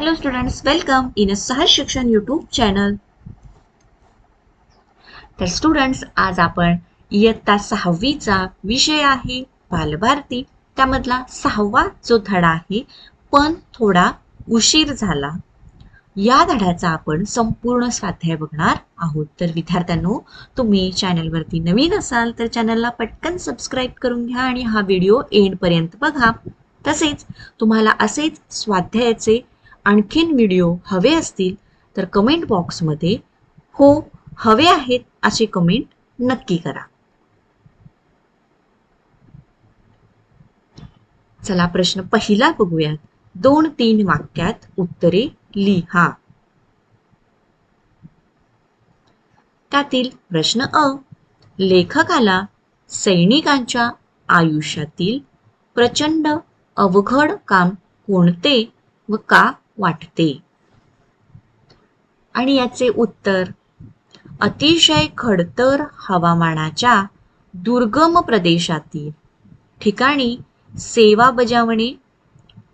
Hello students, welcome in a सहज शिक्षण YouTube channel तर स्टुडंट्स आज आपण इयत्ता सहावीचा विषय आहे बालभारती. त्यामधला सहावा जो धडा आहे पण थोडा उशीर झाला. या धड्याचा आपण संपूर्ण स्वाध्याय बघणार आहोत. तर विद्यार्थ्यांनो तुम्ही चॅनलवरती नवीन असाल तर चॅनलला पटकन सबस्क्राईब करून घ्या आणि हा व्हिडिओ एंडपर्यंत बघा. तसेच तुम्हाला असेच स्वाध्यायाचे आणखीन व्हिडिओ हवे असतील तर कमेंट बॉक्समध्ये हो हवे आहेत असे कमेंट नक्की करा. चला प्रश्न पहिला बघूयात. दोन तीन वाक्यात उत्तरे लिहा. त्यातील प्रश्न अ. लेखकाला सैनिकांच्या आयुष्यातील प्रचंड अवघड काम कोणते व का वाटते. आणि याचे उत्तर अतिशय खडतर हवामानाच्या दुर्गम प्रदेशातील ठिकाणी सेवा बजावणे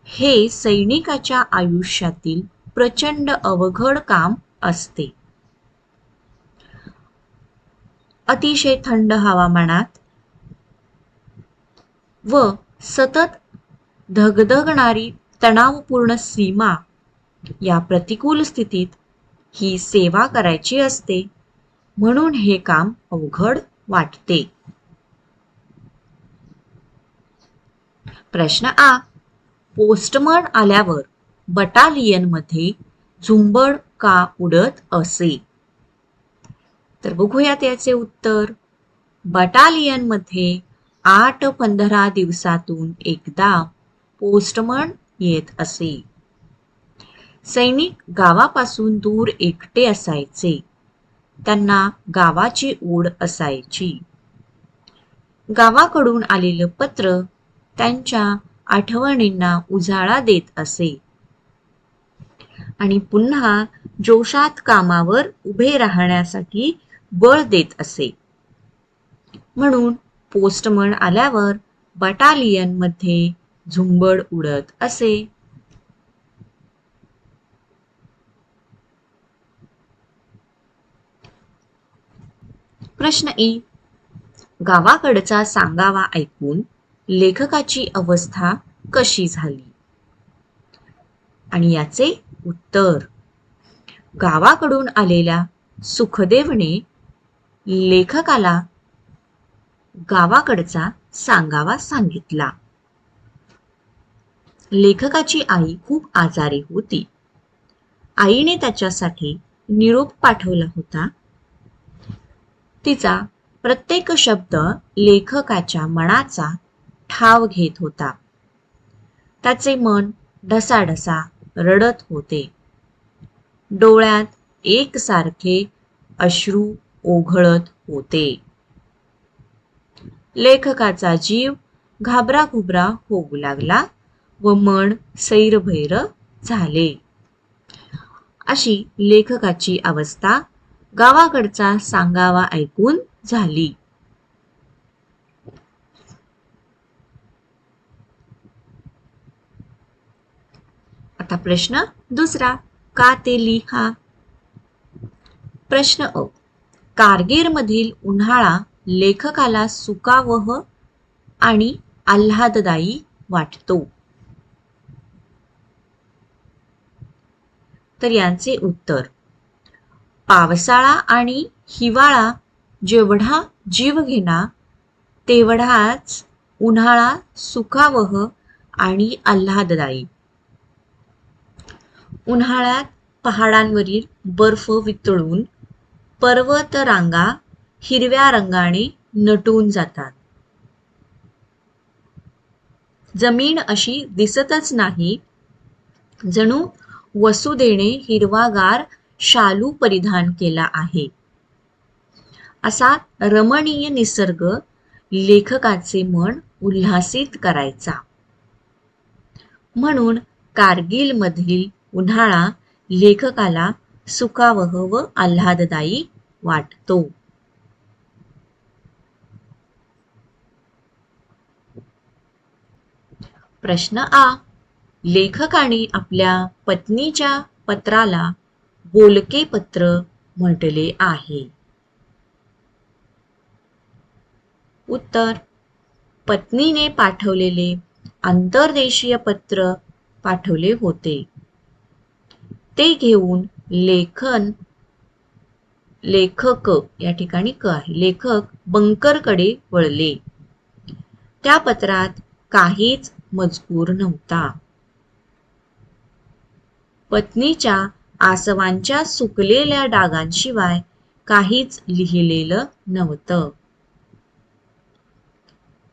हे सैनिकाच्या आयुष्यातील प्रचंड अवघड काम असते. अतिशय थंड हवामानात व सतत धगधगणारी तणावपूर्ण सीमा या प्रतिकूल स्थितीत ही सेवा करायची असते. म्हणून हे काम अवघड वाटते. प्रश्न आ. पोस्टमन आल्यावर बटालियनमध्ये झुंबड का उडत असे? तर बघूयात याचे उत्तर. बटालियनमध्ये आठ पंधरा दिवसातून एकदा पोस्टमन येत असे. सैनिक गावापासून दूर एकटे असायचे. त्यांना गावाची ओढ असायची. गावाकडून आलेलं पत्र त्यांच्या आठवणींना उजाळा देत असे. आणि पुन्हा जोशात कामावर उभे राहण्यासाठी बळ देत असे. म्हणून पोस्टमन आल्यावर बटालियनमध्ये झुंबड उडत असे. प्रश्न ई गावाकडचा सांगावा ऐकून लेखकाची अवस्था कशी झाली? आणि याचे उत्तर. गावाकडून आलेल्या सुखदेवने लेखकाला गावाकडचा सांगावा सांगितला. लेखकाची आई खूप आजारी होती. आईने त्याच्यासाठी निरोप पाठवला होता. तिचा प्रत्येक शब्द लेखकाच्या मनाचा ठाव घेत होता. त्याचे मन ढसाढसा रडत होते. डोळ्यात एकसारखे अश्रू ओघळत होते. लेखकाचा जीव घाबराघुबरा होऊ लागला व मन सैरभैर झाले. अशी लेखकाची अवस्था गावाकडचा सांगावा ऐकून झाली. आता प्रश्न दुसरा का ते लिहा? प्रश्न अ कारगिर मधील उन्हाळा लेखकाला सुकावह आणि आल्हाददायी वाटतो. तर यांचे उत्तर. पावसाळा आणि हिवाळा जेवढा जीव घेणा तेवढाच उन्हाळा सुखावह आणि आल्हाददायी. उन्हाळ्यात पहाडांवरील बर्फ वितळून पर्वत रांगा हिरव्या रंगाने नटून जातात. जमीन अशी दिसतच नाही. जणू वसुदेने हिरवागार शालू परिधान केला आहे. असा रमणीय निसर्ग लेखकाचे मन उल्हासित करायचा. म्हणून कारगिल मधील उन्हाळा लेखकाला सुखावह व आल्हाददायी वाटतो. प्रश्न आ. लेखकाने आपल्या पत्नीच्या पत्राला बोलके पत्र म्हटले आहे. उत्तर पत्नीने पाठवलेले आंतरदेशीय पत्र पाठवले होते. ते घेऊन लेखन लेखक या ठिकाणी क आहे. लेखक बंकरकडे वळले. त्या पत्रात काहीच मजकूर नव्हता. पत्नीच्या आसवांच्या सुकलेल्या डागांशिवाय काहीच लिहिलेलं नव्हतं.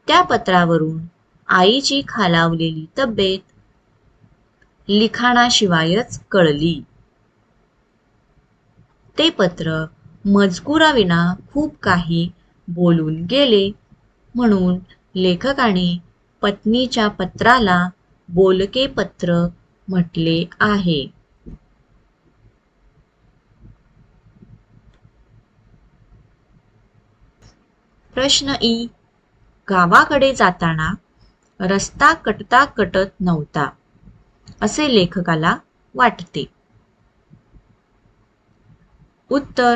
त्या पत्रावरून आईची खालावलेली तब्येत लिखाणाशिवायच कळली. ते पत्र मजकुराविना खूप काही बोलून गेले म्हणून लेखकाने पत्नीच्या पत्राला बोलके पत्र म्हटले आहे. प्रश्न ई. गावाकडे जाताना रस्ता कटता कटत नव्हता असे लेखकाला वाटते. उत्तर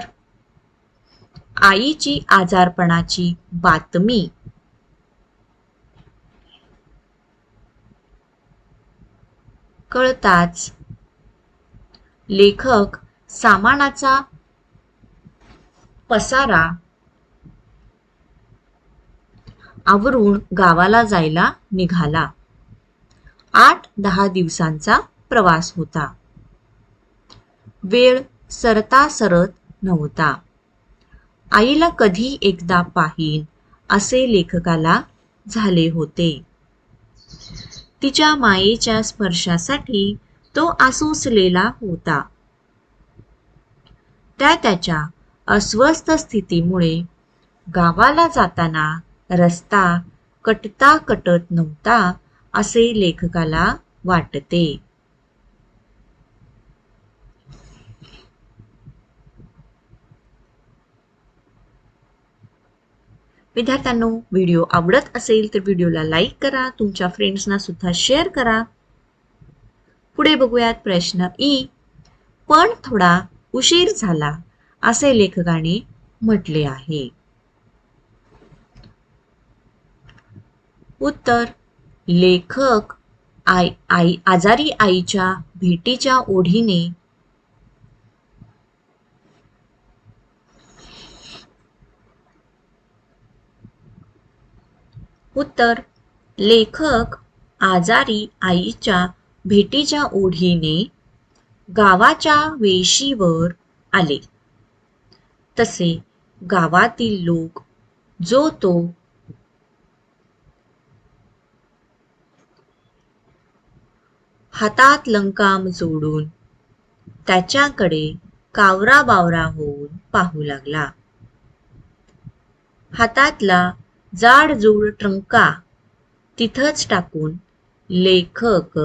आईची आजारपणाची बातमी. कळताच लेखक सामानाचा पसारा आवरून गावाला जायला निघाला. आठ दहा दिवसांचा प्रवास होता. वेळ सरता सरत नव्हता. आईला कधी एकदा पाहीन असे लेखकाला झाले होते. तिच्या मायेच्या स्पर्शासाठी तो आसुसलेला होता. त्या त्याच्या अस्वस्थ स्थितीमुळे गावाला जाताना रस्ता कटता कटत नव्हता असे लेखकाला वाटते. विद्यार्थ्यांनो व्हिडिओ आवडत असेल तर व्हिडिओला लाईक करा तुमच्या फ्रेंड्सना सुद्धा शेअर करा. पुढे बघूयात प्रश्न ई. पण थोडा उशीर झाला असे लेखकाने म्हटले आहे. उत्तर लेखक आई आई आजारी आईच्या भेटीच्या ओढीने. उत्तर लेखक आजारी आईच्या भेटीच्या ओढीने गावाच्या वेशीवर आले. तसे गावातील लोक जो तो हातात लंकाम जोडून त्याच्याकडे कावरा बावरा होऊन पाहू लागला. हातातला जाडजूड ट्रंका तिथंच टाकून लेखक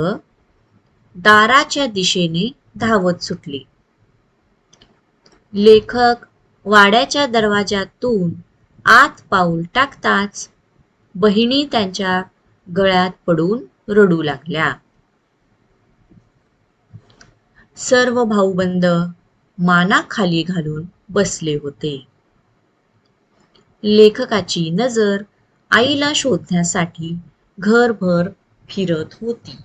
दाराच्या दिशेने धावत सुटले. लेखक वाड्याच्या दरवाजातून आत पाऊल टाकताच बहिणी त्यांच्या गळ्यात पडून रडू लागल्या. सर्व भाऊबंद मानाखाली घालून बसले होते. लेखकाची नजर आईला शोधण्यासाठी घरभर फिरत होती.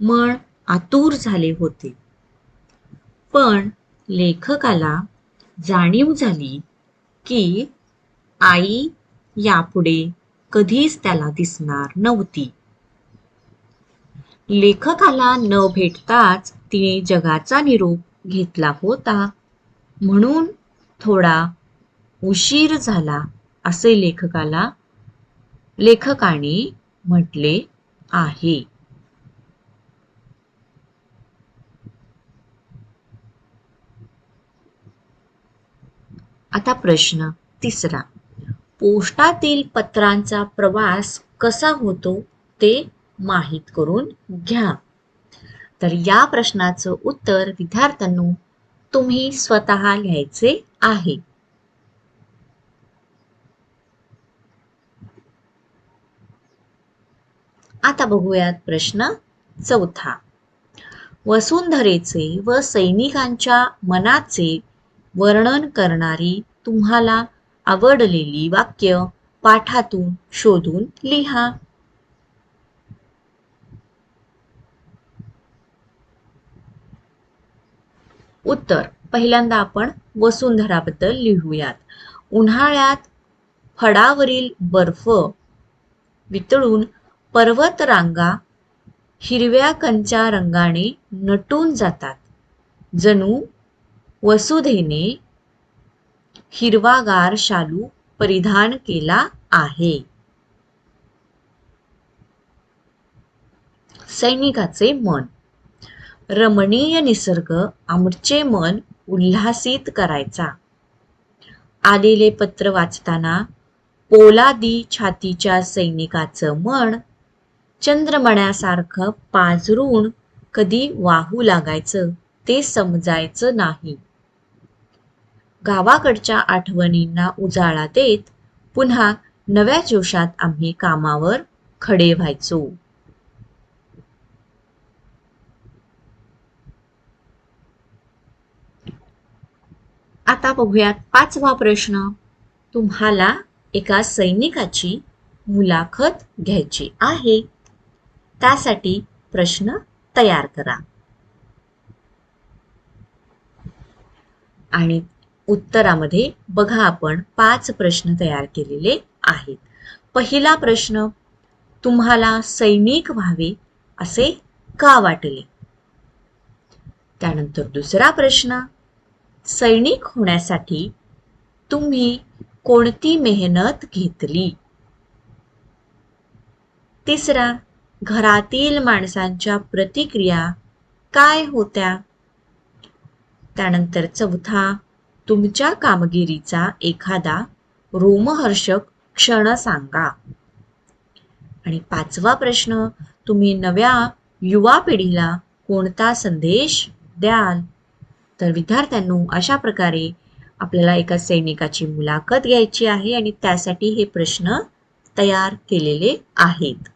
मन आतुर झाले होते. पण लेखकाला जाणीव झाली की आई यापुढे कधीच त्याला दिसणार नव्हती. लेखकाला न भेटताच तिने जगाचा निरोप घेतला होता. म्हणून थोडा उशीर झाला असे लेखकाला लेखकाने म्हटले आहे. आता प्रश्न तिसरा. पोस्टातील पत्रांचा प्रवास कसा होतो ते माहीत करून घ्या. तर या प्रश्नाचं उत्तर विद्यार्थ्यांनो तुम्ही स्वतः लिहायचे आहे. आता बघूयात प्रश्न चौथा. वसुंधरेचे व सैनिकांच्या मनाचे वर्णन करणारी तुम्हाला आवडलेली वाक्य पाठातून शोधून लिहा. उत्तर. पहिल्यांदा आपण वसुंधराबद्दल लिहूयात. उन्हाळ्यात फडावरील बर्फ वितळून पर्वत रांगा हिरव्या कंच्या रंगाने नटून जातात. जणू वसुधेने हिरवागार शालू परिधान केला आहे. सैनिकाचे मन. रमणीय निसर्ग आमचे मन उल्हासित करायचा. आलेले पत्र वाचताना पोलादी छातीच्या सैनिकाचं मन चंद्रमण्यासारखं पाझरून कधी वाहू लागायचं ते समजायचं नाही. गावाकडच्या आठवणींना उजाळा देत पुन्हा नव्या जोशात आम्ही कामावर खडे व्हायचो. आता बघूयात पाचवा प्रश्न. तुम्हाला एका सैनिकाची मुलाखत घ्यायची आहे. त्यासाठी प्रश्न तयार करा. आणि उत्तरामध्ये बघा आपण पाच प्रश्न तयार केलेले आहेत. पहिला प्रश्न तुम्हाला सैनिक व्हावे असे का वाटले? त्यानंतर दुसरा प्रश्न सैनिक होण्यासाठी तुम्ही कोणती मेहनत घेतली? तिसरा घरातील माणसांच्या प्रतिक्रिया काय होत्या? त्यानंतर चौथा तुमच्या कामगिरीचा एखादा रोमहर्षक क्षण सांगा. आणि पाचवा प्रश्न तुम्ही नव्या युवा पिढीला कोणता संदेश द्याल? तर विद्यार्थ्यांनो अशा प्रकारे आपल्याला एका सैनिकाची मुलाखत घ्यायची आहे आणि त्यासाठी हे प्रश्न तयार केलेले आहेत.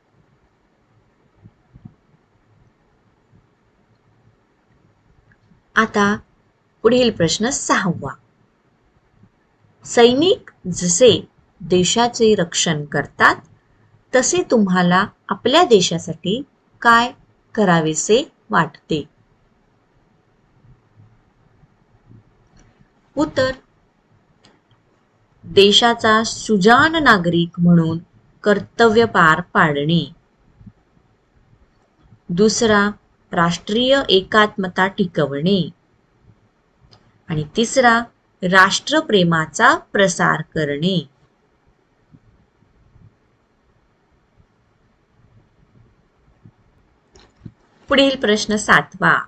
आता पुढील प्रश्न सहावा. सैनिक जसे देशाचे रक्षण करतात तसे तुम्हाला आपल्या देशासाठी काय करावेसे वाटते? उत्तर. देशाचा सुजान नागरिक म्हणून कर्तव्य पार पाडणे. दुसरा राष्ट्रीय एकात्मता टिकवणे. आणि तिसरा राष्ट्रप्रेमाचा प्रसार करणे. पुढील प्रश्न सातवा.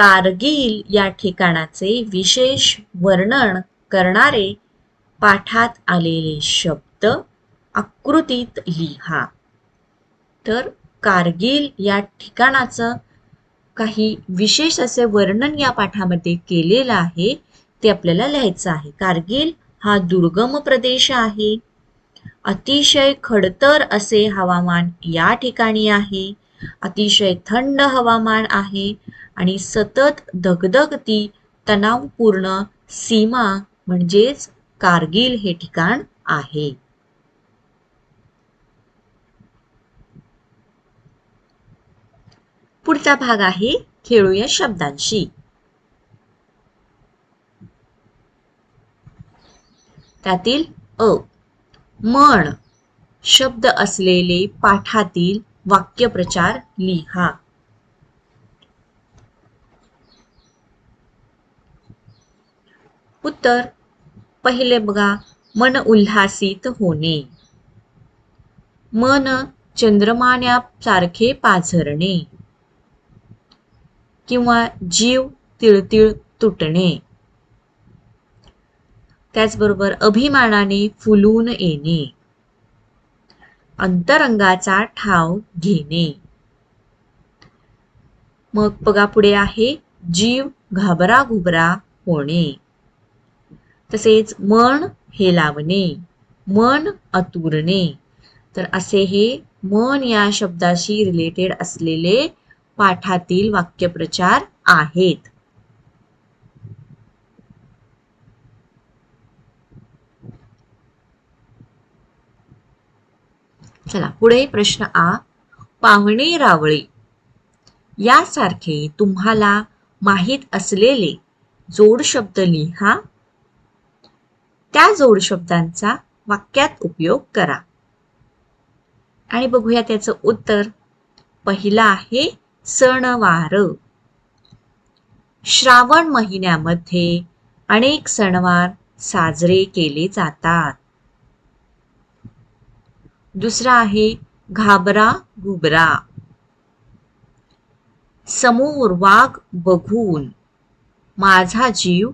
कारगिल या ठिकाणाचे विशेष वर्णन करणारे पाठात आलेले शब्द आकृतीत लिहा. तर कारगिल या ठिकाणाचं काही विशेष असे वर्णन या पाठामध्ये केलेलं आहे ते आपल्याला लिहायचं आहे. कारगिल हा दुर्गम प्रदेश आहे. अतिशय खडतर असे हवामान या ठिकाणी आहे. अतिशय थंड हवामान आहे आणि सतत धगधगती तणावपूर्ण सीमा म्हणजेच कारगिल हे ठिकाण आहे. पुढचा भाग आहे खेळूया शब्दांशी. त्यातील अ मन शब्द असलेले पाठातील वाक्यप्रचार लिहा. उत्तर पहिले बघा मन उल्हासित होणे. मन चंद्रमान्यासारखे पाझरणे. किंवा जीव तिळतिळ तुटणे. त्याचबरोबर अभिमानाने फुलून येणे. अंतरंगाचा ठाव घेणे. मग बघा पुढे आहे जीव घाबरा घुबरा होणे. तसेच मन हे लावणे मन अतुरणे. तर असे हे मन या शब्दाशी रिलेटेड असलेले पाठातील वाक्यप्रचार आहेत. चला पुढे प्रश्न आ. पाहुणे रावळे. यासारखे तुम्हाला माहीत असलेले जोड शब्द लिहा. त्या जोड शब्दांचा वाक्यात उपयोग करा. आणि बघूया त्याचं उत्तर. पहिला आहे सणवार. श्रावण महिन्यामध्ये अनेक सणवार साजरे केले जातात. दुसरा आहे घाबरा घुबरा. समोर वाघ बघून माझा जीव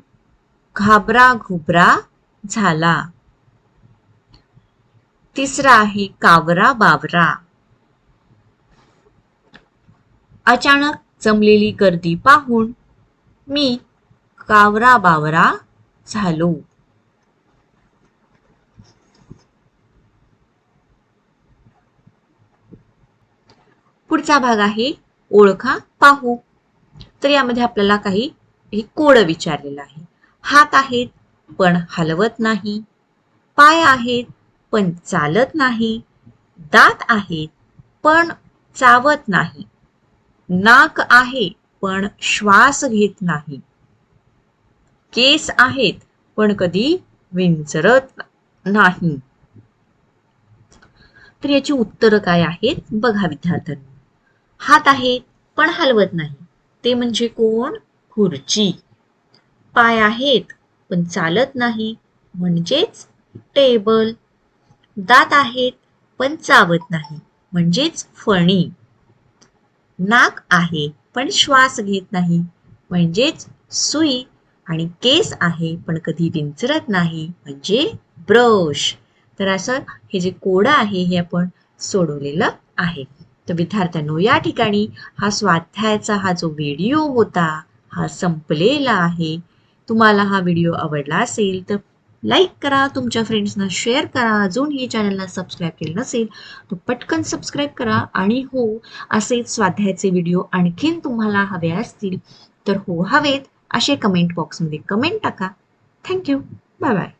घाबरा घुबरा झाला. तिसरा आहे कावरा बावरा. अचानक जमलेली गर्दी पाहून मी कावरा बावरा झालो. पुढचा भाग आहे ओळखा पाहू. तर यामध्ये आपल्याला काही हे कोड विचारलेलं आहे. हात आहेत पण हलवत नाही. पाय आहेत पण चालत नाही. दात आहेत पण चावत नाही. नाक आहे पण श्वास घेत नाही. केस आहेत पण कधी विंचरत नाही. तर याची उत्तरं काय आहेत? बघा विद्यार्थ्यांनी. हात आहेत पण हलवत नाही. ते म्हणजे कोण? खुर्ची. पाय आहेत पण चालत नाही म्हणजेच टेबल. दात आहेत पण चावत नाही म्हणजेच फणी. नाक आहे पण श्वास घेत नाही म्हणजेच सुई. आणि केस आहे पण कधी विंचरत नाही म्हणजे ब्रश. तर असं हे जे कोड आहे हे आपण सोडवलेलं आहे. तर विद्यार्थ्यांनो या ठिकाणी हा स्वाध्यायाचा हा जो व्हिडिओ होता हा संपलेला आहे. तुम्हाला हा व्हिडिओ आवडला असेल तर लाईक करा तुमच्या फ्रेंड्सना शेअर करा. अजूनही चॅनलला सबस्क्राईब केलं नसेल तर पटकन सबस्क्राईब करा. आणि हो असेच स्वाध्यायाचे व्हिडिओ आणखीन तुम्हाला हवे असतील तर हो हवेत असे कमेंट बॉक्समध्ये कमेंट टाका. Thank you bye bye